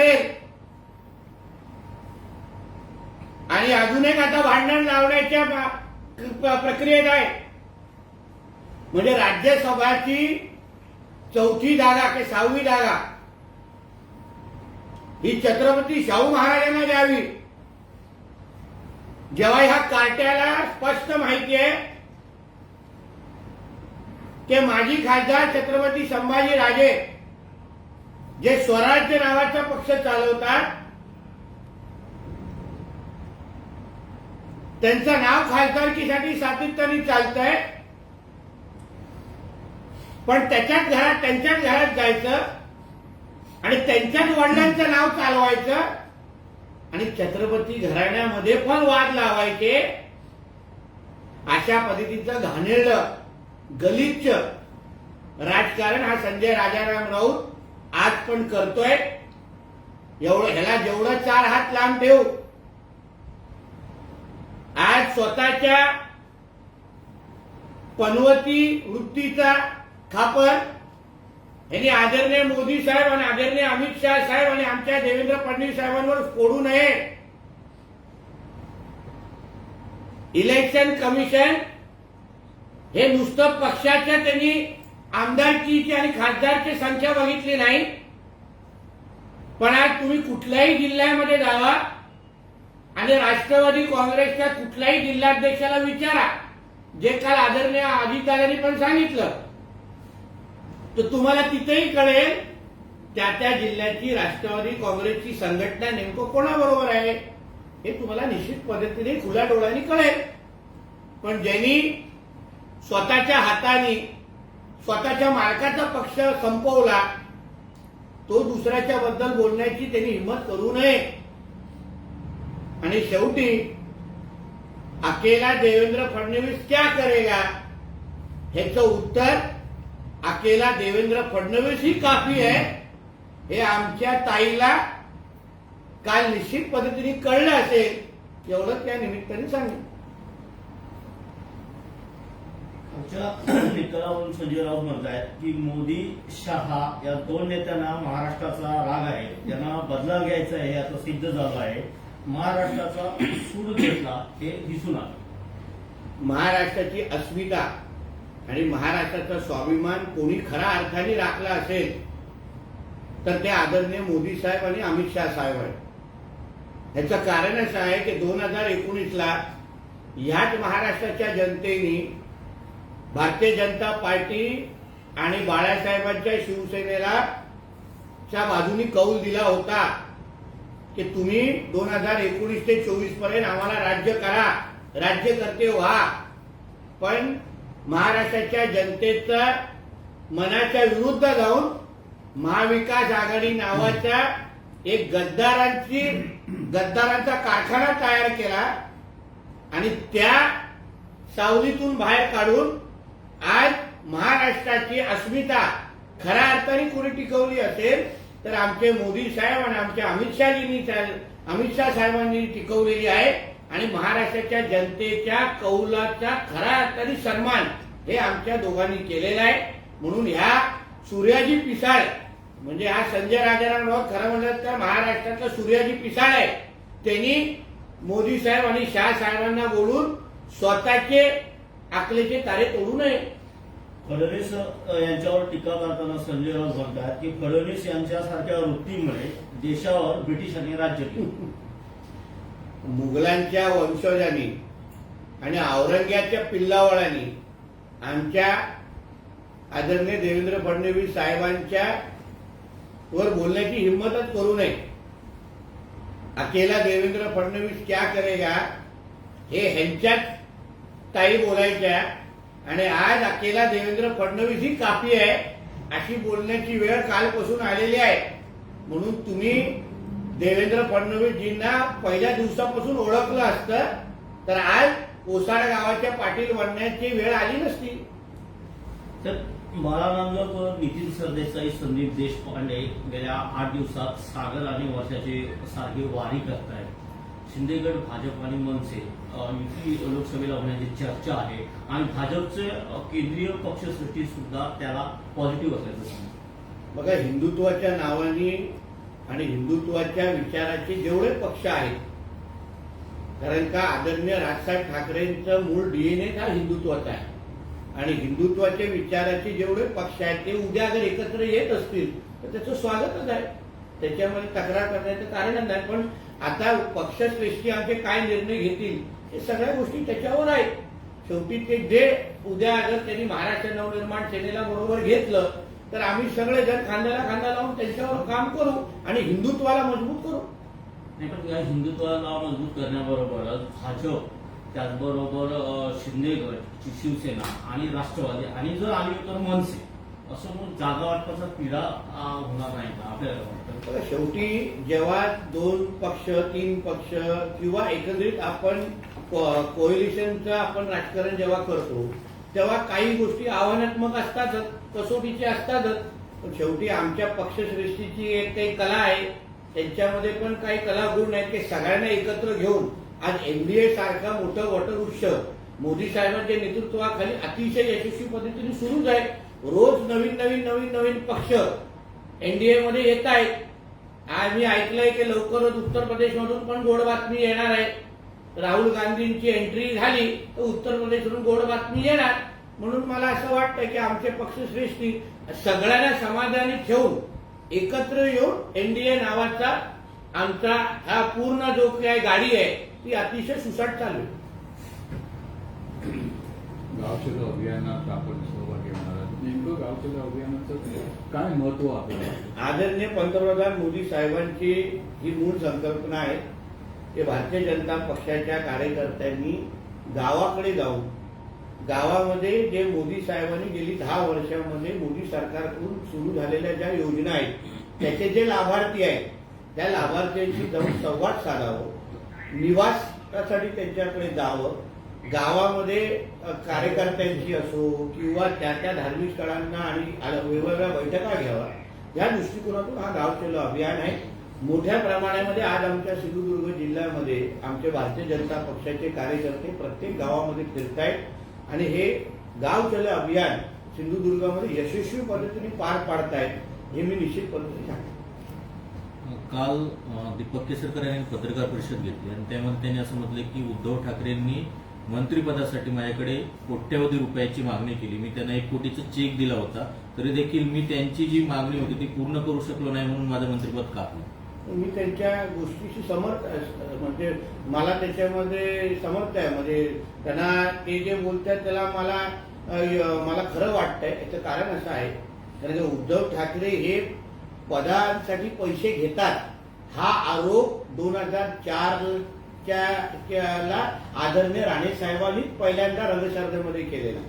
असेल. आणि अजून एक आता भांडण लावण्याच्या प्रक्रियेत आहे. म्हणजे राज्यसभाची चौथी जागा की सहावी जागा ही छत्रपती शाहू महाराजांना द्यावी. जेव्हा ह्या कार्ट्याला स्पष्ट माहिती आहे की माजी खासदार छत्रपती संभाजी राजे जे स्वराज्य नावाचा पक्ष चालवतात त्यांचं नाव खासदारकीसाठी सातत्याने चालतंय. पण त्याच्याच घरात त्यांच्याच घरात जायचं आणि त्यांच्याच वडिलांचं नाव चालवायचं आणि छत्रपती घराण्यामध्ये पण वाद लावायचे अशा पद्धतीचं घाणेरडं गलिच्छ राजकारण हा संजय राजाराम राऊत आज पण करतोय. एवढं ह्याला जेवढं चार हात लांब ठेवू. आज स्वतःच्या पनवती वृत्तीचा खापर. यांनी आदरणीय मोदी साहेब आणि आदरणीय अमित शाह साहेब आणि आमच्या देवेंद्र फडणवीस साहेबांवर फोडू नये. इलेक्शन कमिशन हे नुसतं पक्षाच्या त्यांनी आमदारकीची आणि खासदारची संख्या बघितली नाही. पण आज तुम्ही कुठल्याही जिल्ह्यामध्ये जावा आणि राष्ट्रवादी काँग्रेसच्या कुठल्याही जिल्हाध्यक्षाला विचारा. जे काल आदरणीय अधिकाऱ्यांनी पण सांगितलं. तर तुम्हाला तिथेही कळेल त्या त्या जिल्ह्याची राष्ट्रवादी काँग्रेसची संघटना नेमकं कोणाबरोबर आहे हे तुम्हाला निश्चित पद्धतीने खुल्या डोळ्यांनी कळेल. पण ज्यांनी स्वतःच्या हाताने स्वतःच्या मालकाचा पक्ष संपवला तो दुसऱ्याच्या बद्दल बोलण्याची त्यांनी हिंमत करू नये. आणि शेवटी अकेला देवेंद्र फडणवीस क्या करेगा? ह्याचं उत्तर अकेला देवेंद्र फडणवीस ही काफी आहे. हे आमच्या ताईला काल निश्चित पद्धतीने कळलं असेल एवढं त्या निमित्ताने सांगितलं. आमच्या निकालावरून संजय राऊत म्हणतायत की मोदी शहा या दोन नेत्यांना महाराष्ट्राचा राग आहे. त्यांना बदला घ्यायचा आहे हे आता सिद्ध झालं आहे. महाराष्ट्राचा सूड घेतला हे दिसून आलं. महाराष्ट्राची अस्मिता आणि महाराष्ट्राचा स्वाभिमान कोणी खऱ्या अर्थाने राखला असेल तर ते आदरणीय मोदी साहेब आणि अमित शहा साहेब आहेत. ह्याचं कारण असं आहे की दोन हजार एकोणीसला ह्याच महाराष्ट्राच्या जनतेने भारतीय जनता पार्टी आणि बाळासाहेबांच्या शिवसेनेला च्या बाजूनी कौल दिला होता की तुम्ही दोन हजार एकोणीस ते चोवीसपर्यंत आम्हाला राज्य करा. राज्यकर्ते व्हा. पण महाराष्ट्राच्या जनतेचा मनाच्या विरुद्ध जाऊन महाविकास आघाडी नावाच्या एक गद्दारांची गद्दारांचा कारखाना तयार केला आणि त्या सावलीतून बाहेर काढून आज महाराष्ट्राची अस्मिता खऱ्या अर्थाने कुणी टिकवली असेल तर आमचे मोदी साहेब आणि आमच्या अमित शहाजींनी अमित शाह साहेबांनी टिकवलेली आहे. आणि महाराष्ट्राच्या जनतेच्या कौलाचा खऱ्या अर्थाने सन्मान हे आमच्या दोघांनी केलेला आहे. म्हणून ह्या सूर्याजी पिसाळ म्हणजे हा संजय राजाराम राव खरं म्हणलं तर महाराष्ट्रातला सूर्याजी पिसाळ आहे. त्यांनी मोदी साहेब आणि शाह साहेबांना बोलून स्वतःचे आकलेचे तारे तोडू नये. फडणवीस यांच्यावर टीका करताना संजय राऊत म्हणतात की फडणवीस यांच्यासारख्या वृत्तीमुळे देशावर ब्रिटिशांनी राज्य केलं मुघलांच्या वंशजांनी आणि औरंग्याच्या पिल्लावळांनी आमच्या आदरणीय देवेंद्र फडणवीस साहेबांच्या वर बोलण्याची हिंमतच करू नये. अकेला देवेंद्र फडणवीस क्या करेगा? हे ह्यांच्याच ताई बोलायच्या आणि आज अकेला देवेंद्र फडणवीस ही काफी आहे अशी बोलण्याची वेळ कालपासून आलेली आहे. म्हणून तुम्ही देवेंद्र फडणवीसजींना पहिल्या दिवसापासून ओळखलं असतं तर आज ओसाड गावाच्या पाटील बनण्याची वेळ आली नसती. तर मला नांदगावकर नितीन सरदेसाई संदीप देशपांडे गेल्या आठ दिवसात सागर आणि वर्षाची सारखी वारी करतायत. शिंदेगड भाजप आणि मनसे युती लोकसभेला होण्याची चर्चा आहे. आणि भाजपचे केंद्रीय पक्षसृष्टी सुद्धा त्याला पॉझिटिव्ह असल्याचं बघा हिंदुत्वाच्या नावाने आणि हिंदुत्वाच्या विचाराचे जेवढे पक्ष आहेत कारण का आदरणीय राजसाहेब ठाकरेंचं मूळ डीएनए हा हिंदुत्वाचा आहे. आणि हिंदुत्वाच्या विचाराचे जेवढे पक्ष आहेत ते उद्या अगर एकत्र येत असतील तर त्याचं स्वागतच आहे. त्याच्यामध्ये तक्रार करण्याचं कारणच नाही. पण आता पक्षश्रेष्ठी आमचे काय निर्णय घेतील हे सगळ्या गोष्टी त्याच्यावर आहेत. शेवटी ते जे उद्या अगर त्यांनी महाराष्ट्र नवनिर्माण सेनेला बरोबर घेतलं तर आम्ही सगळे जण खांद्याला खांदा लावून त्यांच्यावर काम करू आणि हिंदुत्वाला मजबूत करू. नाही पण या हिंदुत्वाला मजबूत करण्याबरोबरच भाजप त्याचबरोबर शिंदे गट शिवसेना आणि राष्ट्रवादी आणि जर आली तर मनसे असं मग जागा वाटपाचा पिढा होणार नाही का? आपल्याला वाटतं? शेवटी जेव्हा दोन पक्ष तीन पक्ष किंवा एकत्रित आपण कोएलिशनचं आपण राजकारण जेव्हा करतो तेव्हा काही गोष्टी आव्हानात्मक असतातच कसोटीचे असतातच. पण शेवटी आमच्या पक्षश्रेष्ठीची एक काही कला आहे. त्यांच्यामध्ये पण काही कला गुण आहेत ते सगळ्यांना एकत्र घेऊन आज एनडीए सारखा मोठं वटवृक्ष मोदी साहेबांच्या नेतृत्वाखाली अतिशय यशस्वी पद्धतीने सुरूच आहे. रोज नवीन नवीन नवीन नवीन पक्ष एनडीए मध्ये येत आहेत. आज मी ऐकलंय की लवकरच उत्तर प्रदेशमधून पण गोड बातमी येणार आहे. राहुल गांधींची एंट्री झाली तर उत्तर प्रदेशमधून गोड बातमी येणार. म्हणून मला असं वाटतं की आमचे पक्षश्रेष्ठी सगळ्यांना समाधानी ठेवून एकत्र येऊन एनडीए नावाचा आमचा हा पूर्ण जो काही गाडी आहे ती अतिशय सुसाट चालू आहे. अभियानात आपण सहभागी होणार नेमकं गावशेत अभियानाचं काय महत्त्व आपल्याला आदरणीय पंतप्रधान मोदी साहेबांची ही मूळ संकल्पना आहे. ते भारतीय जनता पक्षाच्या कार्यकर्त्यांनी गावाकडे जाऊन गावामध्ये जे मोदी साहेबांनी गेली दहा वर्षामध्ये मोदी सरकारकडून सुरू झालेल्या ज्या योजना आहेत त्याचे जे लाभार्थी आहेत त्या लाभार्थ्यांशी जाऊन संवाद साधावं निवासासाठी त्यांच्याकडे जावं गावामध्ये कार्यकर्त्यांची असो किंवा त्या त्या धार्मिक स्थळांना आणि वेगवेगळ्या बैठका घ्यावा या दृष्टिकोनातून हा गाव चलो अभियान आहे. मोठ्या प्रमाणामध्ये आज आमच्या सिंधुदुर्ग जिल्ह्यामध्ये आमचे भारतीय जनता पक्षाचे कार्यकर्ते प्रत्येक गावामध्ये फिरतायत. आणि हे गाव चलो अभियान सिंधुदुर्गामध्ये यशस्वी पद्धतीने पार पाडतायत हे मी निश्चित पद्धतीने सांगतो. काल दीपक केसरकर यांनी पत्रकार परिषद घेतली आणि त्यामध्ये त्यांनी असं म्हटलं की उद्धव ठाकरेंनी मंत्रिपदासाठी माझ्याकडे कोट्यवधी रुपयाची मागणी केली. मी त्यांना एक कोटीचा चेक दिला होता. तरी देखील मी त्यांची जी मागणी होती ती पूर्ण करू शकलो नाही म्हणून माझं मंत्रिपद कापलं. मी त्यांच्या गोष्टीशी समर्थ म्हणजे मला त्याच्यामध्ये समर्थ आहे. म्हणजे त्यांना ते जे बोलतात त्याला मला मला खरं वाटतंय. याचं कारण असं आहे. कारण की उद्धव ठाकरे हे पदांसाठी पैसे घेतात. हा आरोप दोन हजार चारच्या आदरणीय राणे साहेबांनी पहिल्यांदा रंगशारदेमध्ये केलेला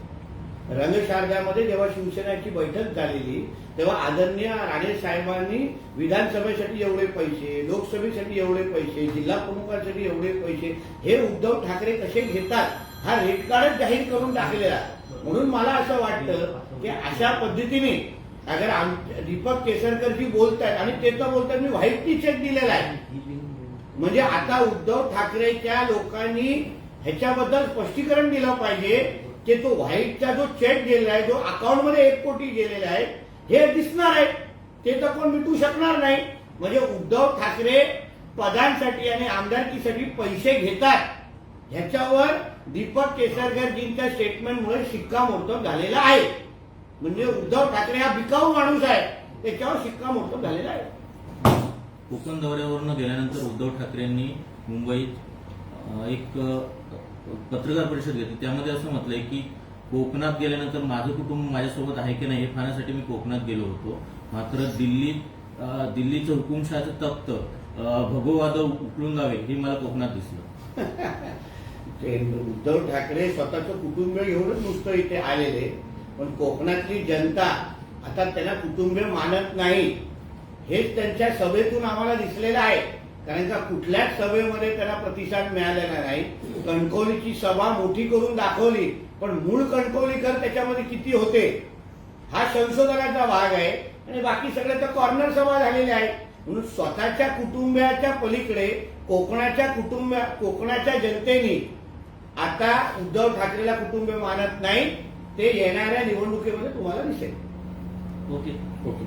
रंगशारदामध्ये जेव्हा शिवसेनेची बैठक झालेली तेव्हा आदरणीय राणे साहेबांनी विधानसभेसाठी एवढे पैसे लोकसभेसाठी एवढे पैसे जिल्हा प्रमुखांसाठी एवढे पैसे हे उद्धव ठाकरे कसे घेतात हा रेट कार्डच जाहीर करून टाकलेला म्हणून मला असं वाटतं की अशा पद्धतीने अगर आम दीपक केसरकर जी बोलतायत आणि ते तर बोलतात मी व्हाईट टी चेक दिलेला आहे. म्हणजे आता उद्धव ठाकरेच्या लोकांनी ह्याच्याबद्दल स्पष्टीकरण दिलं पाहिजे की तो व्हाईटचा जो चेक गेलेला आहे जो अकाउंटमध्ये एक कोटी गेलेला आहे हे दिसणार आहे. ते तर कोण मिटू शकणार नाही. म्हणजे उद्धव ठाकरे पदांसाठी आणि आमदारकीसाठी पैसे घेतात. ह्याच्यावर दीपक केसरकरजींच्या स्टेटमेंटमुळे शिक्कामोर्तब झालेला आहे. म्हणजे उद्धव ठाकरे हा बिकाऊ माणूस आहे. त्याच्यावर शिक्कामोर्तब झालेला आहे. कोकण दौऱ्यावरनं गेल्यानंतर उद्धव ठाकरेंनी मुंबईत एक पत्रकार परिषद घेतली. त्यामध्ये असं म्हटलंय की कोकणात गेल्यानंतर माझं कुटुंब माझ्यासोबत आहे की नाही हे पाहण्यासाठी मी कोकणात गेलो होतो. मात्र दिल्लीत दिल्लीचं हुकुमशहाचं तख्त भगोवाद उकळून जावे हे मला कोकणात दिसलं. उद्धव ठाकरे स्वतःचं कुटुंब घेऊनच नुसतं इथे आलेले. पण कोकणातली जनता आता त्यांना कुटुंबीय मानत नाही. हेच त्यांच्या सभेतून आम्हाला दिसलेलं आहे. कारण का कुठल्याच सभेमध्ये त्यांना प्रतिसाद मिळालेला नाही. कणकवलीची सभा मोठी करून दाखवली पण मूळ कणकवलीकर त्याच्यामध्ये किती होते? हा संशोधनाचा भाग आहे. आणि बाकी सगळे तर कॉर्नर सभा झालेले आहे म्हणून स्वतःच्या कुटुंबियाच्या पलीकडे कोकणाच्या कुटुंब कोकणाच्या जनतेने आता उद्धव ठाकरेला कुटुंब मानत नाही ते येणाऱ्या निवडणुकीमध्ये तुम्हाला दिसेल. ओके. ओके.